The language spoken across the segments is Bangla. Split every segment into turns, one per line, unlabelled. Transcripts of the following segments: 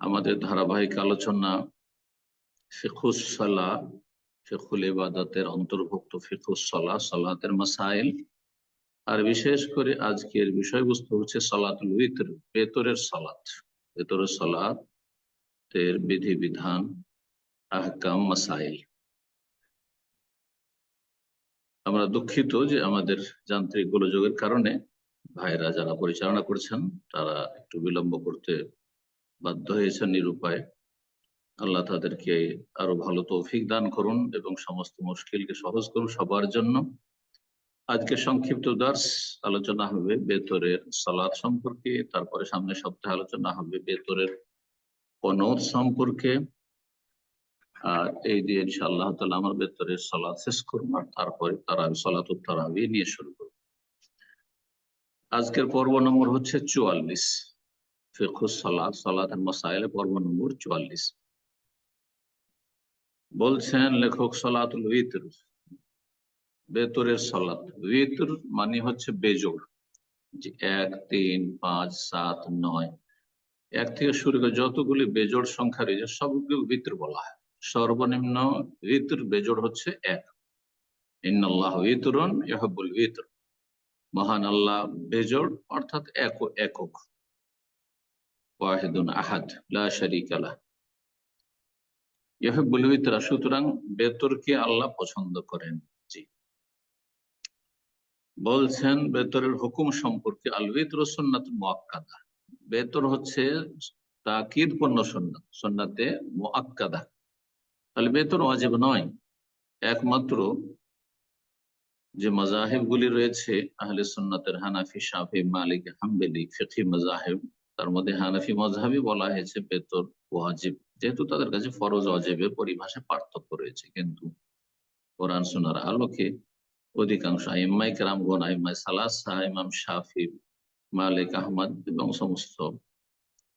আমাদের ধারাবাহিক আলোচনা ফিকুসলা ফিকুল ইবাদতের অন্তর্ভুক্ত ফিকুসলা সালাতের মাসাইল। আর বিশেষ করে আজকের বিষয়বস্তু হচ্ছে সালাতুল উইতর বেতরের সালাত। বেতরের সালাতের বিধি বিধান আহকাম, মাসাইল। আমরা দুঃখিত যে আমাদের যান্ত্রিক গোলযোগের কারণে ভাইরা যারা পরিচালনা করছেন, তারা একটু বিলম্ব করতে বাধ্য হয়েছেন নিরুপায়। আল্লাহ তাদেরকে আরও ভালো তৌফিক দান করুন এবং সমস্ত মুশকিলকে সহজ করুন সবার জন্য। আজকে সংক্ষিপ্ত দার্স আলোচনা হবে বেতরের সালাদ সম্পর্কে, তারপরে সামনে সপ্তাহে আলোচনা হবে বেতরের কনদ সম্পর্কে। আর এই দিয়ে ইনশাআল্লাহ তালা আমার বেতরের সালাদ শেষ করব, আর তারপরে তারা সালাত তারাবি নিয়ে শুরু করব। আজকের পর্ব নম্বর হচ্ছে চুয়াল্লিশ। বলছেন লেখক সালাতুল উইতর বেতরের সালাত। উইতর মানে হচ্ছে বেজোড়। যে এক, তিন, পাঁচ, সাত, নয়। এক থেকে শুরু করে যতগুলি বেজোড় সংখ্যা রয়েছে, সবগুলো ভিতর বলা হয়। সর্বনিম্ন ঋতুর বেজোড় হচ্ছে এক। ইন্নআল্লাহ ভিতরন ইহবুল ভিতর মহান আল্লাহ বেজোড় অর্থাৎ এক একক। সুতরাং বেতরকে আল্লাহ পছন্দ করেন, জি। বলছেন বেতরের হুকুম সম্পর্কে বেতর বেতর হচ্ছে তাকিদ পণ্য সন্ন্যাত সন্ন্যাতে মোয়াক্কাদা তাহলে বেতন অজেব নয়, একমাত্র যে মজাহেব গুলি রয়েছে, আহলে সন্ন্যতের হানাফি সাফি মালিক, হাম্বেলি ফিকি মজাহেব তার মধ্যে হানাফি মজাহাবি বলা হয়েছে বেতর ওয়াজিব। যেহেতু তাদের কাছে ফরজ অজেবের পরিভাষায় পার্থক্য রয়েছে, কিন্তু কোরআন সোনার আলোকে অধিকাংশ আইম্মাই কেরামগণ আইম্মাই সালাসা, ইমাম শাফি, মালিক আহমদ এবং সমস্ত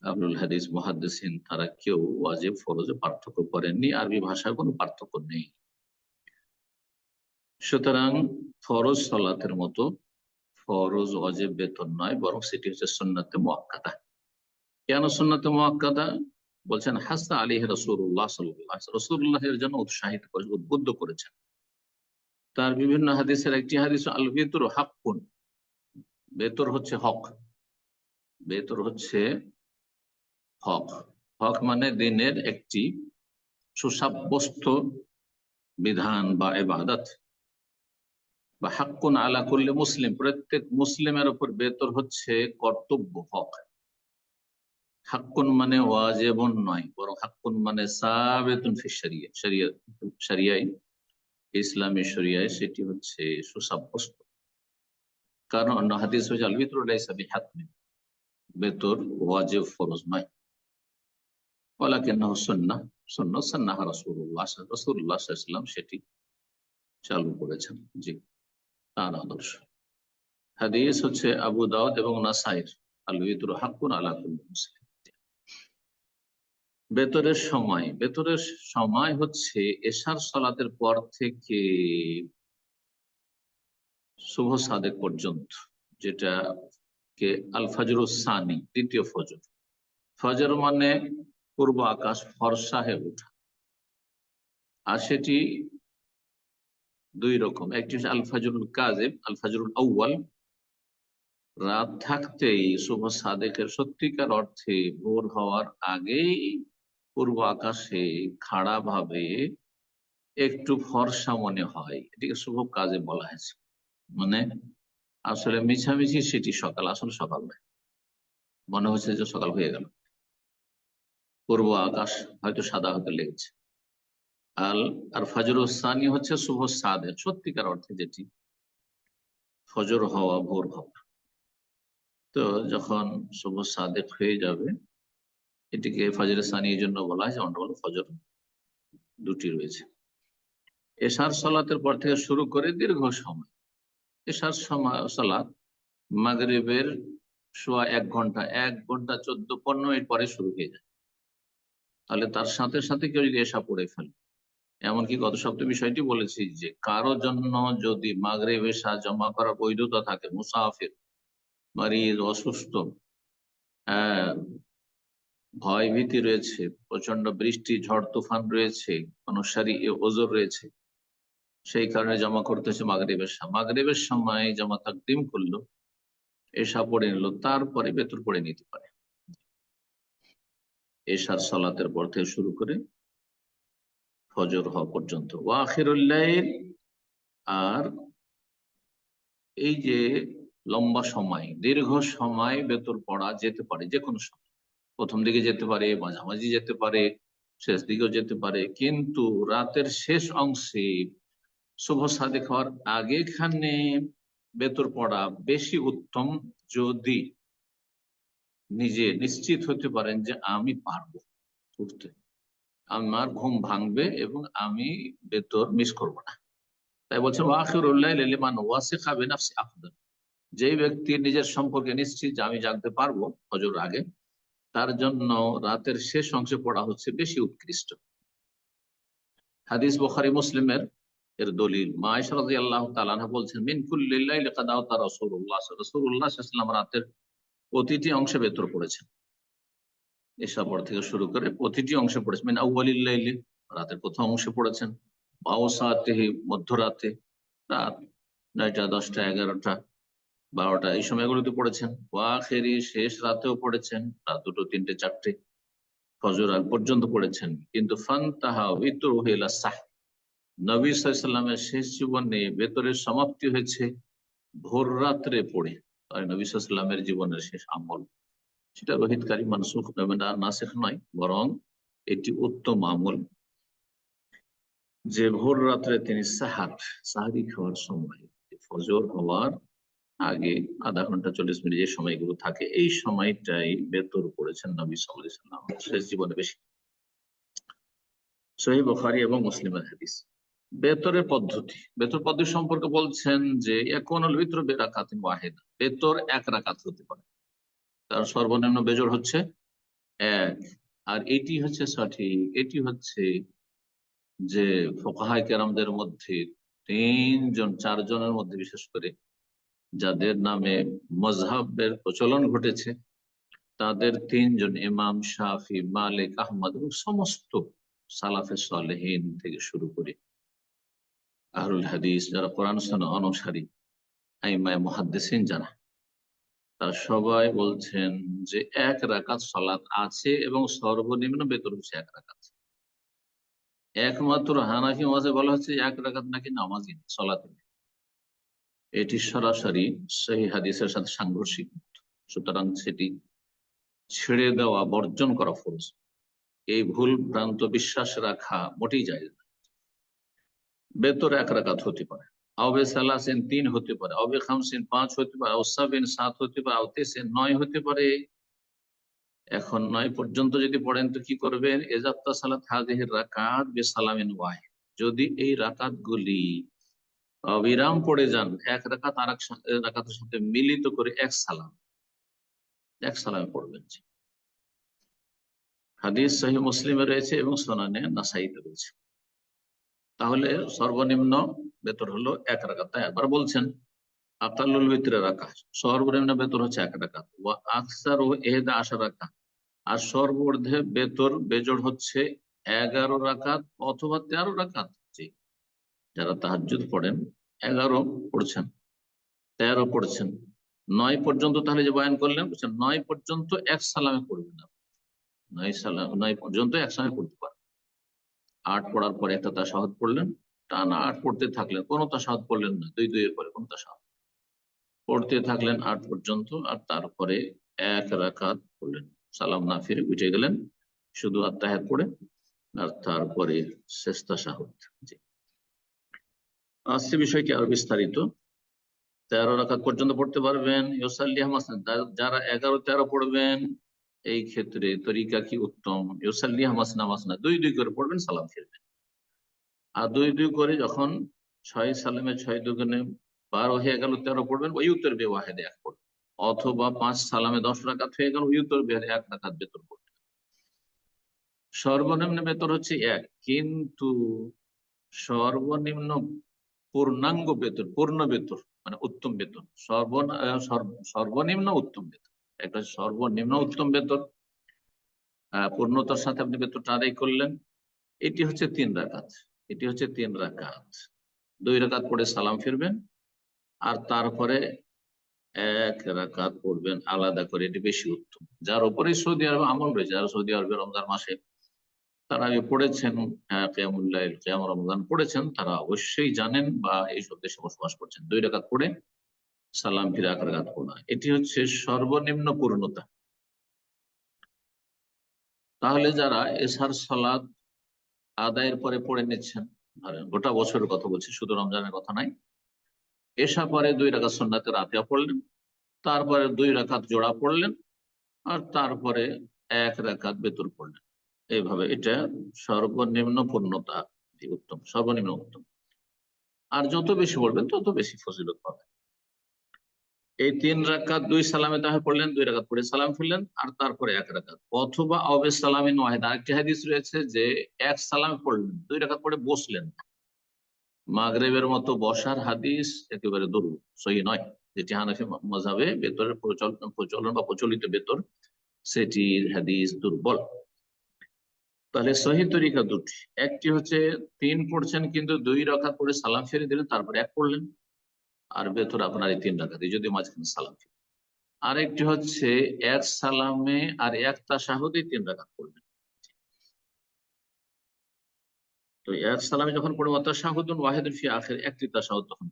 আবুল হাদিস মহাদ্দিন তারা কেউ ওয়াজিব, ফরজে পার্থক্য করেননি। আরবি ভাষায় কোনো পার্থক্য নেই। সুতরাং ফরজ সলাতের মতো ফরজ ওয়াজিব বেতন নয়, বরং সেটি হচ্ছে সন্ন্যতে মোয়াক্কাদা। কেন সন্ন্যতে মোয়াক্কাদা? বলছেন হাসা আলী রসুল্লাহ সাল্লাহ রসুল্লাহ এর জন্য উৎসাহিত করে উদ্বুদ্ধ করেছেন। তার বিভিন্ন হাদিসের একটি হাদিস আল বেতর হাক্কুন, বেতর হচ্ছে হক। বেতর হচ্ছে হক। হক মানে দিনের একটি সুসাব্যস্ত বিধান বা এবাদত বা হাক্কুন আলা করলে মুসলিম, প্রত্যেক মুসলিমের উপর বেতর হচ্ছে কর্তব্য হক। হাক্কুন মানে ওয়াজেবন নয়, বরং হাক্কুন মানে সাবেতুন ফিসারিয়া শরিয়া শরিয়া শরিয়াই ইসলামী শরিয়ায় সেটি হচ্ছে সুসাব্যস্ত। কারণ অন্য হাদিস হচ্ছে আল বিতরুল্লাহ সাবি হাতমি বেতর ওয়াজেব ফরজ নয়। ওয়ালাকিন্নাহু সুন্নাহ সুন্নাহ সান্নাহ রাসূলুল্লাহ রাসূলুল্লাহ সাল্লাল্লাহু সেটি চালু করেছেন, জি, তার আদর্শ। হাদিস হচ্ছে আবু দাউদ এবং নাসাইর আল বিতর হাক্কুন আলা কুল্লি মুসলিম। বেতরের সময়। বেতরের সময় হচ্ছে এশার সলাতের পর থেকে শুভ সাদেক পর্যন্ত, যেটা কে আল সানি, দ্বিতীয় ফজর। ফজর মানে পূর্ব আকাশ ফরসা হয়ে ওঠা। আর সেটি দুই রকম। একটি হচ্ছে আল ফাজরুল কাজেব আল আউ্বাল রাত থাকতেই শুভ সাদেকের সত্যিকার অর্থে ভোর হওয়ার আগেই পূর্ব আকাশে খাড়া ভাবে একটু ফর্সা মনে হয়। এটিকে শুভ কাজে বলা হয়েছে। মানে আসলে মিছামিছি সেটি সকাল, আসলে সকাল নয়। মনে হচ্ছে যে সকাল হয়ে গেল। পূর্ব আকাশ হয়তো সাদা হতে লেগেছে। আল আর ফজর সানি হচ্ছে শুভ সাদে। সত্যিকার অর্থে যেটি ফজর হওয়া ভোর হওয়া। তো যখন শুভ সাদেক হয়ে যাবে এটিকে ফজর সানি এই জন্য বলা হয় যেমন বলো ফজর দুটি রয়েছে। এশার সালাতের পর থেকে শুরু করে দীর্ঘ সময়। এশার সালাত মাগরিবের সোয়া এক ঘণ্টা এক ঘণ্টা চোদ্দ, পনেরো মিনিট পরে শুরু হয়ে যায়। তাহলে তার সাথে সাথে কেউ যদি এসা পড়ে ফেলে, এমনকি গত সপ্তাহে বিষয়টি বলেছি যে কারও জন্য যদি মাগরে এসা জমা করার বৈধতা থাকে, মুসাফির মারিজ অসুস্থ ভয় ভীতি রয়েছে প্রচণ্ড বৃষ্টি, ঝড় তুফান রয়েছে অনুসারী ওজোর রয়েছে। সেই কারণে জমা করতেছে মাগরীবের সময়। মাগরীবের সময় জমা তাকদিম করল এসা পড়ে নিল, তারপরে বেতর পড়ে নিতে পারে। এশার সালাতের পর থেকে শুরু করে ফজর হওয়া পর্যন্ত। ওয়াখিরুল্লাইল আর এই যে লম্বা সময়, দীর্ঘ সময় বেতর পড়া যেতে পারে যে কোনো সময়। প্রথম দিকে যেতে পারে, মাঝামাঝি যেতে পারে, শেষ দিকেও যেতে পারে। কিন্তু রাতের শেষ অংশে শুভ সাদেক হওয়ার আগেখানে বেতর পড়া বেশি উত্তম যদি নিজে নিশ্চিত হতে পারেন যে আমি পারব উঠতে। আমার ঘুম ভাঙবে এবং আমি বেতর মিস করব না। তাই বলছে ওয়াখিরুল্লাহ লিমান ওয়াসিখা বিনাফসি আফদাল যে ব্যক্তি নিজের সম্পর্কে নিশ্চিত যে আমি জানতে পারব হজর আগে তার জন্য রাতের শেষ অংশে পড়া হচ্ছে বেশি উৎকৃষ্ট। হাদিস বুখারী, মুসলিমের এর দলিল। মা রাদিয়াল্লাহু তাআলা বলছেন, মিন ওয়াসাল্লাম রাতের প্রতিটি অংশে বেতর পড়েছেন। এসা পর থেকে শুরু করে প্রতিটি অংশে পড়েছেন। মিন আউয়ালিল লাইলি, রাতের প্রথম অংশে পড়েছেন। বাউসাতিহি, মধ্যরাতে রাত নয়টা, দশটা, এগারোটা বারোটা এই সময়গুলোতে পড়েছেন। ওয়াখেরি শেষ রাতেও পড়েছেন, রাত দুটো, তিনটে, চারটে, ফজর আগ পর্যন্ত পড়েছেন। কিন্তু ফান তাহা ইতর হইলা সাহ, নবী সাল্লামের শেষ জীবনে বেতরের সমাপ্তি হয়েছে ভোর রাত্রে পড়ে। তাই নবী সাল্লামের জীবনের শেষ আমল, সেটা রোহিতকারী মানসুখ নাসেখ নয়, বরং এটি উত্তম আমল। যে ভোর রাত্রে তিনি সাহার সাহারি খাওয়ার সময়, ফজর হওয়ার আগে আধা ঘণ্টা চল্লিশ মিনিট যে সময়গুলো থাকে, এই সময়টাই বেতর পড়েছেন নবী সাল্লাম। শেষ জীবনে বেশি। সহি বখারি এবং মুসলিমের হাদিস। বেতরের পদ্ধতি। বেতর পদ্ধতি সম্পর্কে বলছেন যে এখন ভিতর বেরাকাতিন ওয়াহেদ। বেতর এক রাকাত হতে পারে। তার সর্বনিম্ন বেজর হচ্ছে এক। আর এটি হচ্ছে সঠিক। এটি হচ্ছে যে ফোকাহাই কেরামদের মধ্যে তিনজন, চারজনের মধ্যে বিশেষ করে যাদের নামে মজহাবের প্রচলন ঘটেছে, তাদের তিনজন ইমাম, শাফি, মালিক, আহমদ এবং সমস্ত সালাফে সালেহীন থেকে শুরু করে আহরুল হাদিস যারা কোরআন অনুসারী, আইমায় মহাদ্দেসিন যারা, তারা সবাই বলছেন যে এক রাকাত সালাত আছে এবং সর্বনিম্ন বেতন হচ্ছে এক রাকাত। একমাত্র হানাফি মাঝে বলা হচ্ছে এক রাকাত নাকি নামাজি সলাতে এটি সরাসরি সেই হাদিসের সাথে সাংঘর্ষিক। সুতরাং সেটি ছেড়ে দেওয়া, বর্জন করা ফরজ। এই ভুল ভ্রান্ত বিশ্বাস রাখা মোটেই যায় না। বেতর এক রাকাত হতে পারে আবে সালাসেন তিন হতে পারে আবে খামসিন পাঁচ হতে পারে ওসাবিন সাত হতে পারে আওতেসেন নয় হতে পারে। এখন নয় পর্যন্ত যদি পড়েন তো কি করবেন? এজাত্তা সালাত হাজির রাকাত বে সালামিন যদি এই রাকাত গুলি অবিরাম পড়ে যান, এক রাকাত আর রাকাতের সাথে মিলিত করে এক সালাম। এক সালামে পড়বেন হাদিস সহি মুসলিমে রয়েছে এবং সোনানে নাসাইতে রয়েছে। তাহলে সর্বনিম্ন বেতর হলো এক রাকাত। তাই একবার বলছেন আকালুল ভিতরে রাখা সর্বনিম্ন বেতর হচ্ছে এক রাকাত। ও আকসার ও এহেদা আশা রাখা আর সর্বর্ধে বেতর বেজড় হচ্ছে এগারো রাকাত অথবা তেরো রাকাত। যারা তাহাজুদ পড়েন, এগারো পড়ছেন, তেরো পড়ছেন। নয় পর্যন্ত তাহলে যে বয়ান করলেন বলছেন, নয় পর্যন্ত এক সালামে পড়বেন নয় সালাম নয় পর্যন্ত এক সালামে পড়তে পারেন আট পড়ার পরে একটা তাসাহত পড়লেন, টানা আট পড়তে থাকলেন, কোনো তাসাহত পড়লেন না, দুই দুইয়ের পরে কোনো তাসাহত পড়তে থাকলেন আট পর্যন্ত, আর তারপরে এক রাকাত পড়লেন। সালাম না ফিরে উঠে গেলেন, শুধু আত্মাহাত পড়ে, আর তারপরে শেষ তাসাহত জি। আসছে বিষয়টি আরও বিস্তারিত। তেরো রাখাত পর্যন্ত পড়তে পারবেন। যারা এগারো, তেরো পড়বেন, এই ক্ষেত্রে তরিকা কি উত্তম? ইউসাল্লিহা মাসনা মাসনা দুই দুই করে পড়বেন, সালাম ফিরবেন। আর দুই দুই করে যখন ছয় সালামে, ছয় দুগুনে বারো হয়ে গেল, তেরো পড়বেন, ওই উত্তর বেওয়াহেদে এক পড়বেন। অথবা পাঁচ সালামে দশ রাকাত হয়ে গেল, ওই উত্তর বেহারে এক রাকাত বেতন পড়বেন। সর্বনিম্ন বেতন হচ্ছে এক, কিন্তু সর্বনিম্ন পূর্ণাঙ্গ বেতন, পূর্ণ বেতন মানে উত্তম বেতন। সর্ব, সর্বনিম্ন উত্তম বেতন। একটা সর্বনিম্ন উত্তম বেতন। পূর্ণতার সাথে আপনি বেতনটা আদায় করলেন। এটি হচ্ছে তিন রাকাত। এটি হচ্ছে তিন রাকাত। দুই রাকাত পড়ে সালাম ফিরবেন, আর তারপরে এক রাকাত পড়বেন আলাদা করে। এটি বেশি উত্তম। যার উপরে সৌদি আরবে আমল রয়েছে। যারা সৌদি আরবে রমজান মাসে তারা পড়েছেন কেয়ামুল্লাহ কেয়াম, রমজান পড়েছেন, তারা অবশ্যই জানেন বা এইসব দেশে বসবাস করছেন। দুই রাকাত পড়ে, সালাম, ফিরে এক রাকাত পড়া। এটি হচ্ছে সর্বনিম্ন পূর্ণতা। তাহলে যারা এসার সালাদ আদায়ের পরে পড়ে নিচ্ছেন গোটা বছরের কথা বলছি, শুধু রমজানের কথা নাই এসা পরে দুই রাকাত সন্ন্যাতে রাতিয়া পড়লেন, তারপরে দুই রাকাত জোড়া পড়লেন, আর তারপরে এক রাকাত বেতর পড়লেন। এইভাবে এটা সর্বনিম্ন পূর্ণতা উত্তম, সর্বনিম্ন উত্তম। আর যত বেশি পড়বেন তত বেশি ফজিলত পাবেন। এই তিন রাকাত দুই সালামে তাহে পড়লেন, দুই রাকাত পড়ে সালাম ফিরলেন আর তারপরে এক রাকাত। অথবা আবে সালামিন ওয়াহেদ, আরেকটি হাদিস রয়েছে যে এক সালামে পড়লেন, দুই রাকাত পড়ে বসলেন। মাগরেবের মতো বসার হাদিস একেবারে দুর্বল সহি নয়। যেটি হানাফি মজাবে বেতরের প্রচলন প্রচলন বা প্রচলিত বেতর সেটির হাদিস দুর্বল। তাহলে সহি তরিকা দুটি। একটি হচ্ছে, তিন পড়ছেন কিন্তু দুই রাকাত করে সালাম ফিরে দিলেন, তারপরে এক পড়লেন, আর ভেতর আপনার এই তিন রাখাতে যদি মাঝখানে সালাম ফিরে। আরেকটি হচ্ছে, এক সালামে আর এক তাসাহুদে তিন রাখাত পড়বেন। তো এক সালামে যখন পড়ব তাসাহুদুন ওয়াহিদুন ফি আখির, একটি তাসাহুদ তখন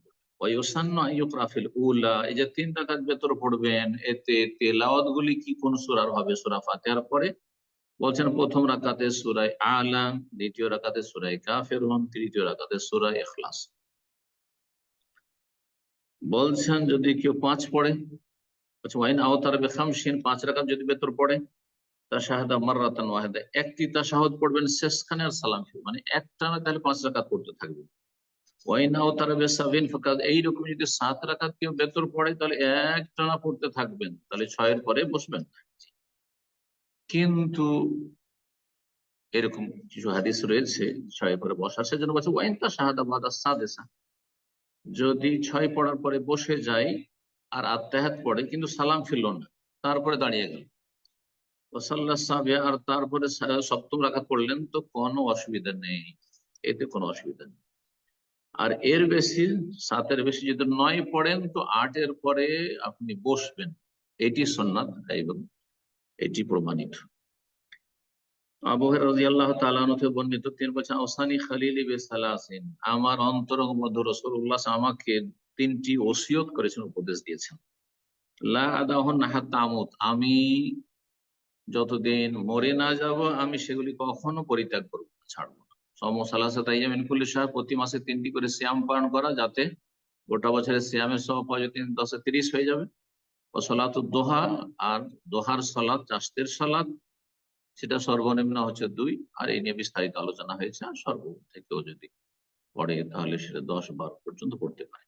ইউকরাফিল উলা, এই যে তিন রাকাত ভেতর পড়বেন, এতে তেলাওয়াত গুলি কি কোন সুরার হবে? সূরা ফাতিহার পরে বলছেন প্রথম রাকাতে সূরায়ে আলা, দ্বিতীয় রাকাতে সূরায়ে কাফিরুন তৃতীয় রাকাতে সূরা ইখলাস। বলছেন যদি কেউ পাঁচ পড়ে আচ্ছা ওয়াইন আওতার বেখামসিন পাঁচ রাকাত যদি ভেতর পড়ে তাশাহাদা মাররাতান ওয়াহিদা। একটি তাশাহুদ পড়বেন শেষখানে আর সালাম ফিরবে। মানে একটা না তাহলে পাঁচ রাকাত পড়তে থাকবে। ওয়াইন আওতার বেসাবিন ফাকাদ এইরকম যদি সাত রাকাত কেউ বেতর পড়ে, তাহলে এক টানা পড়তে থাকবেন। তাহলে ছয়ের পরে বসবেন কিন্তু এরকম কিছু হাদিস রয়েছে ছয়ের পরে বসার সেজন্য বলছে, ওয়াইন তাশাহাদা বাদা সাদেসা। যদি ছয় পড়ার পরে বসে যায় আর আত্মাহাত পড়ে, কিন্তু সালাম ফিরল না, তারপরে দাঁড়িয়ে গেল। আর তারপরে সপ্তম রাখা পড়লেন, তো কোনো অসুবিধা নেই, এতে কোনো অসুবিধা নেই। আর এর বেশি, সাতের বেশি যদি নয় পড়েন, তো আটের পরে আপনি বসবেন। এটি সন্ন্যাত এবং এটি প্রমাণিত। আবহের রাজি আল্লাহ তালানতে বর্ণিত তিন বেসালাসিন আমার অন্তর মধ্যে রসুল্লাহ আমাকে তিনটি ওসিয়ত করেছেন, উপদেশ দিয়েছেন। লা আদাহন নাহা তামুত আমি যতদিন মরে না যাব, আমি সেগুলি কখনো পরিত্যাগ করব ছাড়বো না। সমসালাসা তাইয়ামিন কুল্লি শাহ প্রতি মাসে তিনটি করে শ্যাম পালন করা যাতে গোটা বছরের শ্যামের সব সহ তিন দশে তিরিশ হয়ে যাবে। ও সলাত দোহা আর দোহার সলাদ চাষতের সলাদ সেটা সর্বনিম্ন হচ্ছে দুই। আর এই নিয়ে বিস্তারিত আলোচনা হয়েছে, আর সর্ব থেকেও যদি পড়ে তাহলে সেটা দশ বার পর্যন্ত পড়তে পারে।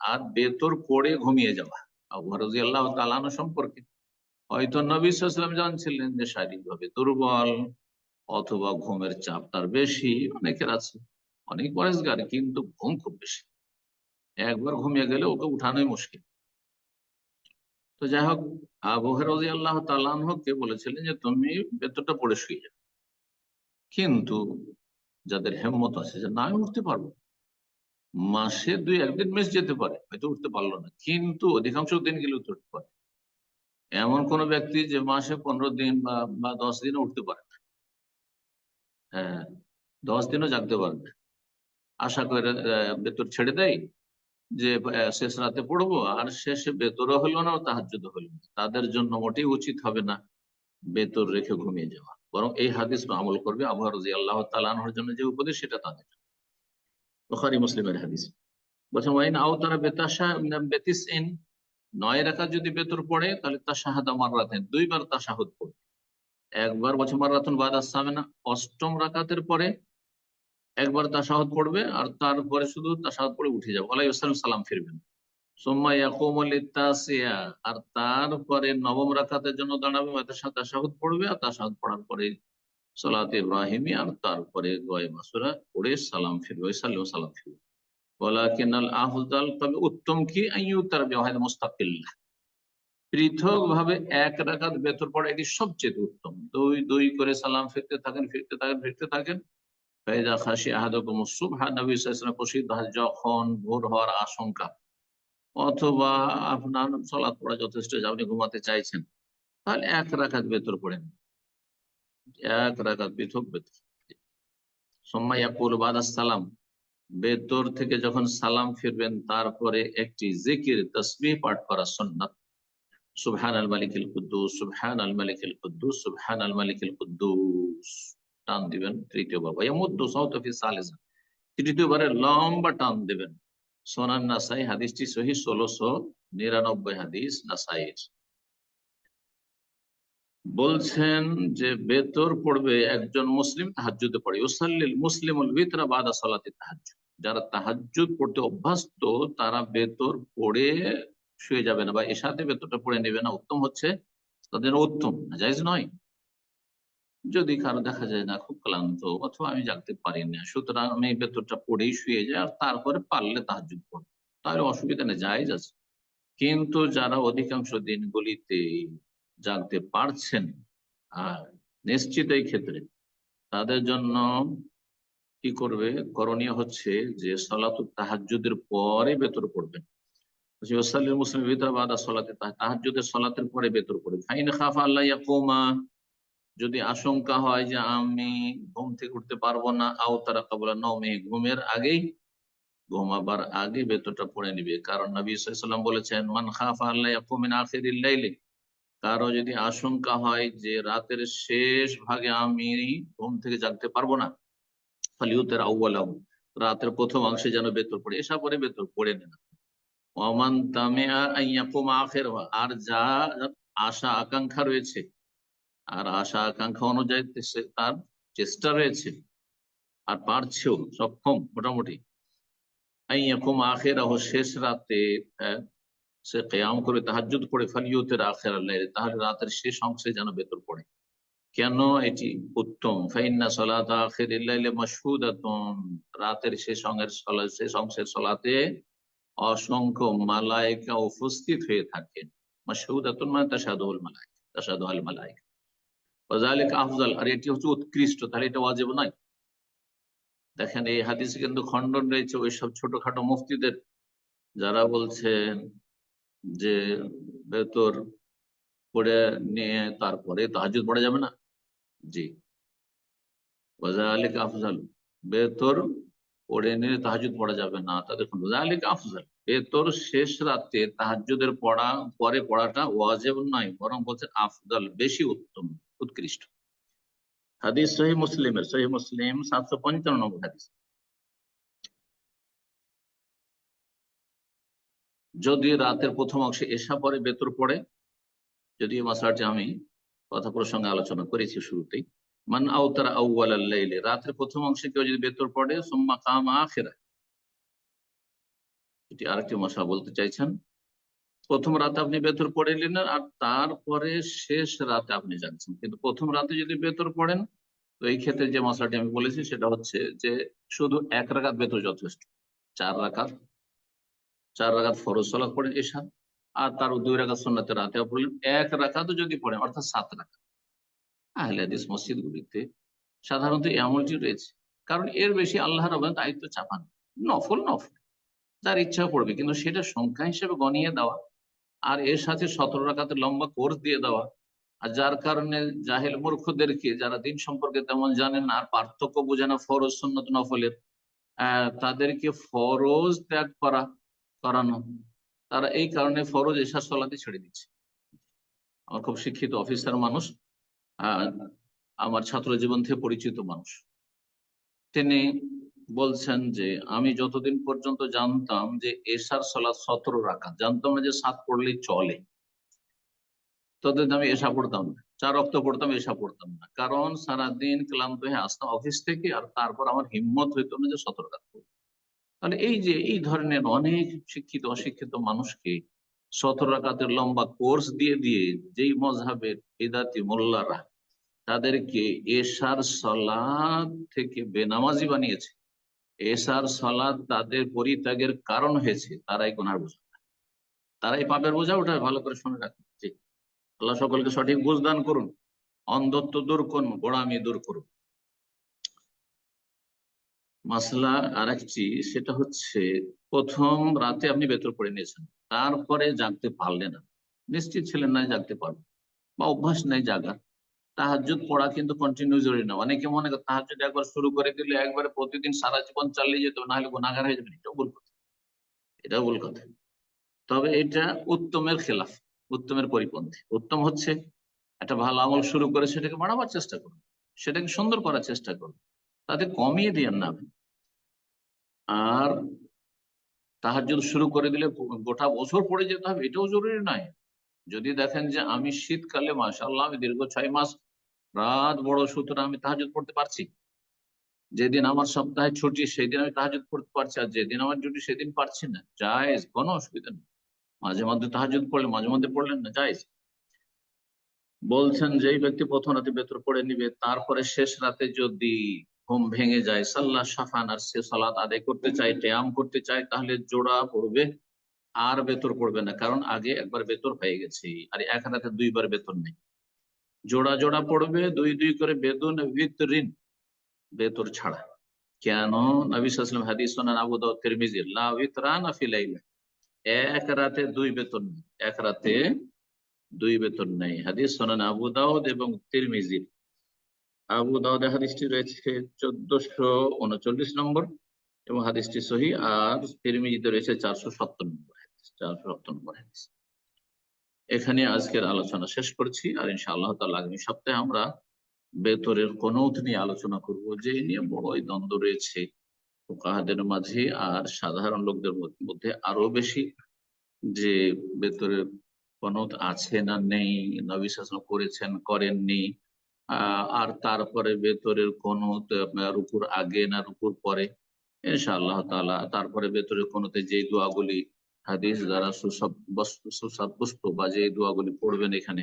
আর বেতর পড়ে ঘুমিয়ে যাওয়া। আল্লাহ তালানো সম্পর্কে। হয়তো নবীলাম জানছিলেন যে শারীরিক ভাবে দুর্বল অথবা ঘুমের চাপ তার বেশি, অনেকের আছে, অনেক বয়সগার কিন্তু ঘুম খুব বেশি। একবার ঘুমিয়ে গেলে ওকে উঠানোই মুশকিল। তো যাই হোক আবহের আল্লাহ তালানহকে বলেছিলেন যে, তুমি বেতরটা পড়ে শুয়ে যাবে কিন্তু যাদের হেম্মত আছে যে, না, আমি উঠতে পারব। মাসে দুই, একদিন মেস যেতে পারে, হয়তো উঠতে পারল না। কিন্তু অধিকাংশ দিন গেলে উঠতে পারে। এমন কোন ব্যক্তি যে, মাসে পনেরো দিন বা দশ দিনও উঠতে পারে না। হ্যাঁ দশ দিনও জাগতে পারবে আশা করে বেতর ছেড়ে দেয় যে শেষ রাতে পড়ব, আর শেষে বেতরও হলো না তাহাজুদ হলো না। তাদের জন্য মোটেই উচিত হবে না বেতর রেখে ঘুমিয়ে যাওয়া। বরং এই হাদিস আমল করবে আবু রাজি আল্লাহ তালানোর জন্য যে উপদেশ, সেটা তাদের। বুখারি, মুসলিমের হাদিস। বলছেন, ওয়াইন আও তারা বেতাশা বেতিস ইন নয় রাখা যদি বেতর পড়ে, তাহলে তা শাহাদা মাররাতেন। দুইবার তা শাহদ পড়বে। একবার বছর মাররাতন বাদ আসামেনা অষ্টম রাকাতের পরে একবার তা শাহদ পড়বে আর তারপরে শুধু তা শাহদ পড়ে উঠে যাবে। আলাই সালাম ফিরবেন। সোম্মা ইয়াকুম আর তারপরে নবম রাকাতের জন্য দাঁড়াবে তাশাহুদ পড়বে আর তাশাহুদ পড়ার পরে সালাত ইব্রাহিমি আর তারপরে গয় মাসুরা পড়ে সালাম ফিরবে সাল্লাম সালাম ফিরবে। ওয়ালাকিন আল আহদাল তবে উত্তম কি? আইয়ু তার বিওয়াহিদ মুস্তাকিল্লাহ পৃথক ভাবে এক রাকাত বেতর পড়া এটি সবচেয়ে উত্তম। দুই দুই করে সালাম ফিরতে থাকেন ফিরতে থাকেন ফিরতে থাকেন। যখন ভোর হওয়ার আশঙ্কা, অথবা আপনার পড়া যথেষ্ট আপনি ঘুমাতে চাইছেন, তাহলে এক রাকাত বেতর পড়েন। এক রাকাত পৃথক বেতর সালাম বেতর থেকে যখন সালাম ফিরবেন, তারপরে একটি জিকির, তসবিহ পাঠ করা সুন্নাত। সুবহান আল মালিকুল কুদ্দুস সুবহান আল মালিকুল কুদ্দুস সুবহান আল মালিকুল কুদ্দুস। টান দিবেন তৃতীয়বারে লম্বা টান দিবেন। সোনান নাসাই, হাদিসটি সহি, ষোলোশো নিরানব্বই হাদিস নাসাইয়ের। বলছেন যে, বেতর পড়বে একজন মুসলিম তাহাজ্জুদে পড়ে। ওসাল্লিল মুসলিমুল বিতরা বাদা সালাতে তাহাজ্জুদ। যারা তাহাজ্জুদ পড়তে অভ্যস্ত, তারা বেতর পড়ে শুয়ে যাবে না। বা এর সাথে বেতরটা পড়ে নেবে না। উত্তম হচ্ছে তাদের উত্তম। জায়জ নয়। যদি কারও দেখা যায় না খুব ক্লান্ত, অথবা আমি জাগতে পারি না, সুতরাং আমি বেতরটা পড়েই শুয়ে যাই আর তারপরে পারলে তাহাজ্জুদ পড়ব। তাহলে অসুবিধা নেই জায়জ আছে কিন্তু যারা অধিকাংশ দিনগুলিতে জানতে পারছেন, আর নিশ্চিত এই ক্ষেত্রে তাদের জন্য কি করবে? করণীয় হচ্ছে যে সলাতুল তাহাজুদের পরে বেতর পড়বেন। মুসলিম ভিতরে বাদা সলাতে তাহাজুদের সলাতের পরে বেতর পড়বে ফাইন খাফা আল্লাহ ইয়াকুমা যদি আশঙ্কা হয় যে আমি ঘুম থেকে উঠতে পারব না, আও তারা কাবলা নমে ঘুমের আগেই ঘুমাবার আগে বেতরটা পড়ে নিবে। কারণ নবী সাল্লাম বলেছেন, মান খাফা আল্লাহ কারও যদি আশঙ্কা হয় যে রাতের শেষ ভাগে আমি ঘুম থেকে জাগতে পারব না, ফালিউতের আউ্বালাম রাতের প্রথম অংশে যেন বেতর পড়ে, এসা পরে বেতর পড়ে নেন। আর যা আশা, আকাঙ্ক্ষা রয়েছে আর আশা আকাঙ্ক্ষা অনুযায়ী সে তার চেষ্টা রয়েছে। আর পারছেও, সক্ষম মোটামুটি। আইয়াকুম আখের শেষ রাতে সে কেয়াম করে তাহাজুদ পড়ে, ফালিয়তের আখের আল্লাহ তাহলে রাতের শেষ অংশে যেন বেতর পড়ে। কেন এটি উত্তম? ফাইন্না সলাত আখের মাসহুদাতুন রাতের শেষ অঙ্গের শেষ অংশের সলাতে অসংখ্য মালায়িকা উপস্থিত হয়ে থাকেন। মাসহুদাতুন মানে তাসাদুল মালাইকা তাসাদু আল ওয়াজালিক আফজাল আর এটি হচ্ছে উৎকৃষ্ট, তাহলে এটা ওয়াজিব নয়। দেখেন, এই হাদিসে কিন্তু খণ্ডন রয়েছে ওই সব ছোটখাটো মুফতিদের, যারা বলছেন যে বেতর পড়ে নিয়ে তারপরে তাহাজুদ পড়া যাবে না? জি। ওজা ওয়াজালিক আফজাল, বেতর পড়ে নিয়ে তাহাজুদ পড়া যাবে না, তা দেখুন, ওয়াজালিক আফজাল, বেতর শেষ রাতে তাহাজুদের পড়া, পরে পড়াটা ওয়াজেব নয়, বরং বলছে আফজাল, বেশি উত্তম। উৎকৃষ্ট। হাদিস সহি মুসলিমের, সহি মুসলিম সাতশো পঞ্চান্ন হাদিস। যদি রাতের প্রথম অংশে এসা পরে বেতর পড়ে, যদি মশলাটি আমি কথা প্রসঙ্গে আলোচনা করেছি শুরুতেই, মান আউতার আউ্লাইলে রাতের প্রথম অংশে কেউ যদি বেতর পড়ে, সোম্মা কাম আখেরা এটি আরেকটি মশা বলতে চাইছেন প্রথম রাতে আপনি বেতর পড়ে নিলেন আর তারপরে শেষ রাতে আপনি যাচ্ছেন। কিন্তু প্রথম রাতে যদি বেতর পড়েন, তো এই ক্ষেত্রে যে মশলাটি আমি বলেছি সেটা হচ্ছে যে শুধু এক রাকাত বেতর যথেষ্ট। চার রাকাত চার রাকাত ফরজ সলাৎ পড়েন এসা আর তার দুই রাকাত সন্ন্যতে রাতে পড়লেন। এক রাকাত যদি পড়েন, অর্থাৎ সাত রাকাত। আহলে মসজিদ গুলিতে সাধারণত এমনটি রয়েছে। কারণ এর বেশি আল্লাহ রবেন দায়িত্ব চাপান। নফল নফল। যার ইচ্ছা পড়বে, কিন্তু সেটা সংখ্যা হিসেবে গনিয়ে দেওয়া আর এর সাথে সতেরো রাকাতের লম্বা কোর্স দিয়ে দেওয়া। আর যার কারণে জাহেল মূর্খদেরকে যারা দিন সম্পর্কে তেমন জানেন না, আর পার্থক্য বোঝে না ফরজ সন্নত নফলের তাদেরকে ফরজ ত্যাগ করা, করানো। তারা এই কারণে ফরজ এসা সলাতে ছেড়ে দিচ্ছে। আমার খুব শিক্ষিত অফিসার মানুষ আমার ছাত্র জীবন থেকে পরিচিত মানুষ। তিনি বলছেন যে, আমি যতদিন পর্যন্ত জানতাম যে এশার সলাৎ সতেরো রাখা জানতাম না যে সাত পড়লেই চলে। ততদিন আমি এসা পড়তাম না। চার রক্ত পড়তাম এসা পড়তাম না। কারণ সারাদিন ক্লান্ত হয়ে আসতাম অফিস থেকে আর তারপর আমার হিম্মত হইতো না যে সতেরো রাত তাহলে এই যে, এই ধরনের অনেক শিক্ষিত, অশিক্ষিত মানুষকে সতেরো রাকাতের লম্বা কোর্স দিয়ে দিয়ে যেই মজাবের ইদাতি মোল্লারা তাদেরকে এশার সলাদ থেকে বেনামাজি বানিয়েছে। এশার সলাদ তাদের পরিত্যাগের কারণ হয়েছে, তারাই গোনার বোঝা। তারাই পাপের বোঝা, ওটা ভালো করে শুনে রাখবে জি। আল্লাহ সকলকে সঠিক বুঝ দান করুন। অন্ধত্ব দূর করুন, গোড়ামি দূর করুন। মাসলা আর একটি সেটা হচ্ছে, প্রথম রাতে আপনি বেতর পড়ে নিয়েছেন, তারপরে জাগতে পারলেন না। নিশ্চিত ছিলেন না জাগতে পারবেন, বা অভ্যাস নেই জাগার। তাহাজুদ পড়া কিন্তু কন্টিনিউ জরুরি না। অনেকে মনে করে তাহাজুদ একবার শুরু করে দিলে একবারে প্রতিদিন সারা জীবন চালিয়ে যেত না হলে গুণাগার হয়ে যাবে এটাও ভুল কথা। এটাও ভুল কথা। তবে এটা উত্তমের খেলাফ, উত্তমের পরিপন্থী। উত্তম হচ্ছে একটা ভালো আমল শুরু করে সেটাকে বাড়াবার চেষ্টা করুন, সেটাকে সুন্দর করার চেষ্টা করুন। তাতে কমিয়ে দিয়েন না আর তাহাজুদ শুরু করে দিলে গোটা বছর পড়ে যেতে হবে, এটাও জরুরি নয়। যদি দেখেন যে আমি শীতকালে মাসাল্লাহ আমি দীর্ঘ ছয় মাস রাত বড় সুতরাং আমি তাহাজুদ পড়তে পারছি। যেদিন আমার সপ্তাহে ছুটি সেদিন আমি তাহাজুদ পড়তে পারছি। আর যেদিন আমার ছুটি, সেদিন পারছি না। জায়েজ, কোনো অসুবিধা নেই। মাঝে মধ্যে তাহাজুদ পড়লে, মাঝে মধ্যে পড়লেন না, জায়েজ। বলছেন যে ব্যক্তি প্রথম রাতে বেতর পড়ে নিবে, তারপরে শেষ রাতে যদি ঘুম ভেঙে যায় সাল্লাহ সাফান আর সে সালাত আদায় করতে চায়, ট্যাম করতে চায়, তাহলে জোড়া পড়বে আর বেতর পড়বে না, কারণ আগে একবার বেতর হয়ে গেছে, আর এক রাতে দুইবার বেতন নেই। জোড়া জোড়া পড়বে, দুই দুই করে বেতন ঋণ বেতর ছাড়া। কেন? নবী হাদিস শোনান, আবু দাউদ তিরমিজি, লা উইতরান ফি লাইলা। এক রাতে দুই বেতন এক রাতে দুই বেতন নেই। হাদিস শোনান আবু দাউদ এবং তিরমিজি। আবু দাউদ হাদিসটি রয়েছে চোদ্দশো উনচল্লিশ নম্বর এবং হাদিসটি সহি, আর তিরমিজিতে রয়েছে চারশো সত্তর নম্বর। চারশো সত্তর এখানে আজকের আলোচনা শেষ করছি, আর ইনশাআল্লাহ তাআলা আগামী সপ্তাহে আমরা বেতরের কনৌত নিয়ে আলোচনা করব, যে নিয়ে বড়ই দ্বন্দ্ব রয়েছে কাহাদের মাঝে, আর সাধারণ লোকদের মধ্যে আরও বেশি যে বেতরের কনত আছে না নেই, নবী করেছেন, করেননি আর তারপরে বেতরের কনত রুকুর আগে না রুকুর পরে, ইনশাআল্লাহ তাআলা, তারপরে বেতরের কোনোতে যে দোয়াগুলি হাদিস দ্বারা সুসাব্যস্ত বা যে দোয়াগুলি পড়বেন এখানে,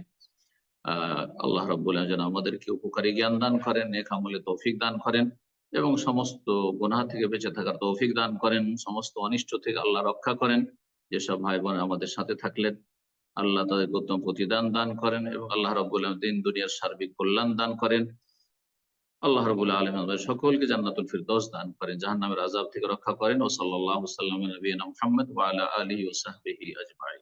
আহ, আল্লাহ রাব্বুল যেন আমাদেরকে উপকারী জ্ঞান দান করেন, নেক আমলে তৌফিক দান করেন এবং সমস্ত গুনাহ থেকে বেঁচে থাকার তৌফিক দান করেন, সমস্ত অনিষ্ট থেকে আল্লাহ রক্ষা করেন। যেসব ভাই বোন আমাদের সাথে থাকলেন, আল্লাহ তাদের উত্তম প্রতিদান দান করেন এবং আল্লাহ রব্বুল দিন, দুনিয়ার সার্বিক কল্যাণ দান করেন। আল্লাহ রবুল্লা আলম সকলকে জান্নাতুল ফিরদৌস দান করেন, জাহান্নামের আজাব থেকে রক্ষা করেন ও সাল্লাহ সাল্লাম নবীনা মুহাম্মদ ওয়া আলা ওয়া সাহবিহি আজমাইন।